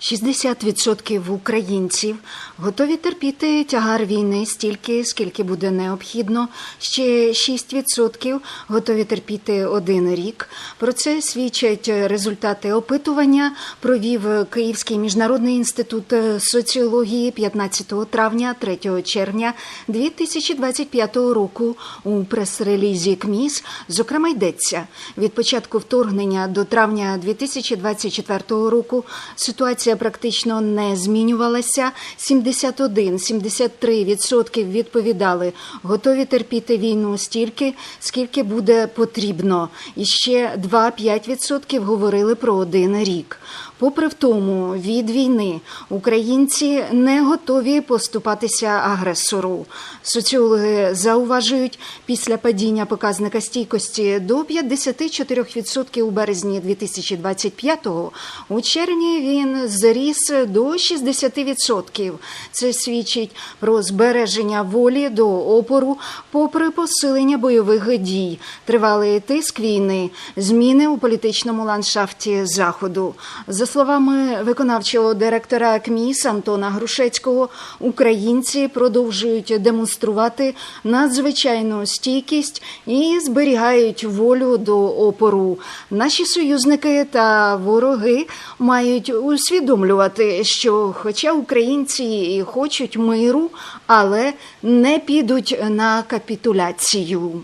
60% українців готові терпіти тягар війни стільки, скільки буде необхідно. Ще 6% готові терпіти один рік. Про це свідчать результати опитування. Провів Київський міжнародний інститут соціології 15 травня 3 червня 2025 року у прес-релізі КМІС. Зокрема, йдеться від початку вторгнення до травня 2024 року. Ситуація практично не змінювалася. 71-73% відповідали, готові терпіти війну стільки, скільки буде потрібно. І ще 2-5% говорили про один рік. Попри в тому, від війни українці не готові поступатися агресору. Соціологи зауважують, після падіння показника стійкості до 54% у березні 2025-го, у червні він зріс до 60%. Це свідчить про збереження волі до опору, попри посилення бойових дій, тривалий тиск війни, зміни у політичному ландшафті заходу. За словами виконавчого директора КМІС Антона Грушецького, українці продовжують демонструвати надзвичайну стійкість і зберігають волю до опору. Наші союзники та вороги мають усвідомлювати, що, хоча українці і хочуть миру, але не підуть на капітуляцію.